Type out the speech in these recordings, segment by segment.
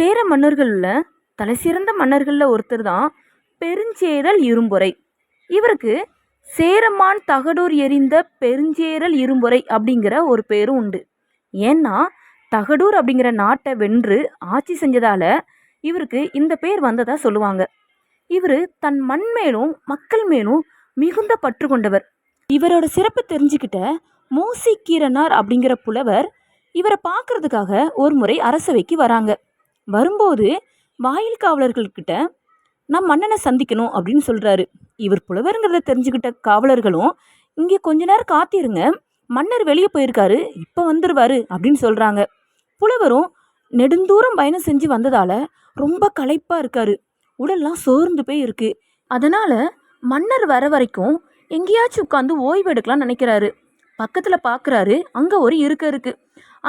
சேர மன்னர்களில் தலை சிறந்த மன்னர்களில் ஒருத்தர் தான் பெருஞ்சேரல் இரும்பொறை இவருக்கு சேரமான் தகடூர் எறிந்த பெருஞ்சேரல் இரும்பொறை அப்படிங்கிற ஒரு பேரும் உண்டு. ஏன்னா தகடூர் அப்படிங்கிற நாட்டை வென்று ஆட்சி செஞ்சதால இவருக்கு இந்த பேர் வந்ததா சொல்லுவாங்க. இவர் தன் மண் மேலும் மக்கள் மேலும் மிகுந்த பற்று கொண்டவர். இவரோட சிறப்பு தெரிஞ்சுக்கிட்ட மூசிக்கீரனார் அப்படிங்கிற புலவர் இவரை பார்க்கறதுக்காக ஒரு முறை அரசவைக்கு வராங்க. வரும்போது வாயில் காவலர்கள்கிட்ட நான் மன்னனை சந்திக்கணும் அப்படின்னு சொல்கிறாரு இவர் புலவருங்கிறத தெரிஞ்சுக்கிட்ட காவலர்களும் இங்கே கொஞ்ச நேரம் காத்திருங்க. மன்னர் வெளியே போயிருக்காரு. இப்போ வந்துருவாரு அப்படின்னு சொல்கிறாங்க புலவரும் நெடுந்தூரம் பயணம் செஞ்சு வந்ததால் ரொம்ப களைப்பாக இருக்காரு. உடல்லாம் சோர்ந்து போய் இருக்கு. அதனால் மன்னர் வர வரைக்கும் எங்கேயாச்சும் உட்காந்து ஓய்வு எடுக்கலாம்னு நினைக்கிறாரு. பக்கத்தில் பார்க்குறாரு அங்கே ஒரு இருக்க இருக்குது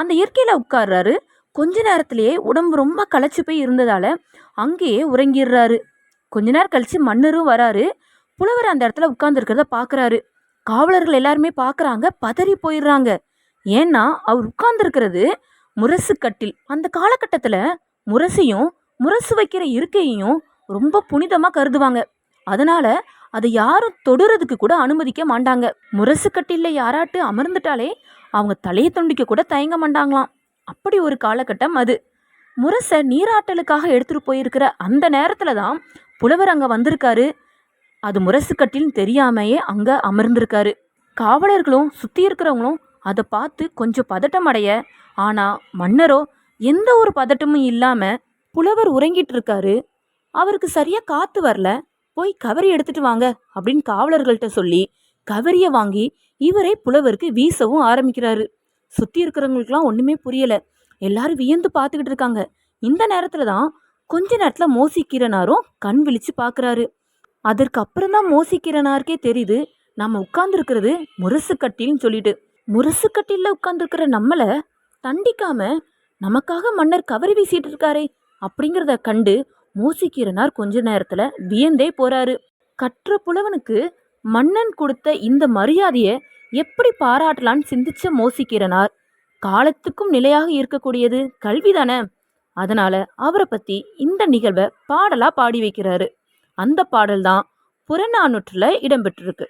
அந்த இயற்கையில் உட்கார்றாரு. கொஞ்ச நேரத்திலேயே உடம்பு ரொம்ப களைச்சு போய் இருந்ததால் அங்கேயே உறங்கிடுறாரு. கொஞ்ச நேரம் கழித்து மன்னரும் வராரு. புலவர் அந்த இடத்துல உட்கார்ந்துருக்கிறத பார்க்குறாரு காவலர்கள் எல்லாருமே பார்க்குறாங்க பதறி போயிடுறாங்க. ஏன்னா அவர் உட்கார்ந்துருக்கிறது முரசு கட்டில். அந்த காலகட்டத்தில் முரசையும் முரசு வைக்கிற இருக்கையையும் ரொம்ப புனிதமாக கருதுவாங்க. அதனால் அதை யாரும் தொடுறதுக்கு கூட அனுமதிக்க மாட்டாங்க. முரசு கட்டில்ல யாராட்டு அமர்ந்துட்டாலே அவங்க தலையை துண்டிக்க கூட தயங்க மாட்டாங்களாம். அப்படி ஒரு காலகட்டம் அது. முரசை நீராட்டலுக்காக எடுத்துகிட்டு போயிருக்கிற அந்த நேரத்தில் தான் புலவர் அங்கே வந்திருக்காரு. அது முரசு கட்டில்னு தெரியாமையே அங்கே அமர்ந்திருக்காரு. காவலர்களும் சுற்றி இருக்கிறவங்களும் அதை பார்த்து கொஞ்சம் பதட்டம் அடைய ஆனால் மன்னரோ எந்த ஒரு பதட்டமும் இல்லாமல் புலவர் உறங்கிட்டு இருக்காரு. அவருக்கு சரியாக காற்று வரல. போய் கவரி எடுத்துட்டு வாங்க அப்படின்னு காவலர்கள்ட்ட சொல்லி கவரியை வாங்கி இவரே புலவருக்கு வீசவும் ஆரம்பிக்கிறாரு. சுற்றி இருக்கிறவங்களுக்குலாம் ஒன்றுமே புரியலை. எல்லாரும் வியந்து பார்த்துக்கிட்டு இருக்காங்க. இந்த நேரத்தில் தான் கொஞ்ச நேரத்தில் மோசிக்கிறனாரும் கண் விழிச்சு பார்க்குறாரு அதற்கு அப்புறம் தான் மோசிக்கிறனாருக்கே தெரியுது நம்ம உட்கார்ந்துருக்கிறது முரசு கட்டில்னு சொல்லிட்டு. முரசு கட்டிலில் உட்கார்ந்துருக்கிற நம்மளை தண்டிக்காம நமக்காக மன்னர் கவரி வீசிட்டு இருக்காரே அப்படிங்கிறத கண்டு மோசிக்கிறனார் கொஞ்ச நேரத்தில் வியந்தே போறாரு. கற்ற புலவனுக்கு மன்னன் கொடுத்த இந்த மரியாதையை எப்படி பாராட்டலான்னு சிந்திச்ச மோசிக்கிறனார். காலத்துக்கும் நிலையாக இருக்கக்கூடியது கல்விதானே. அதனால அவரை பத்தி இந்த நிகழ்வை பாடலா பாடி வைக்கிறாரு. அந்த பாடல் தான் புறநானூற்றில் இடம்பெற்றிருக்கு.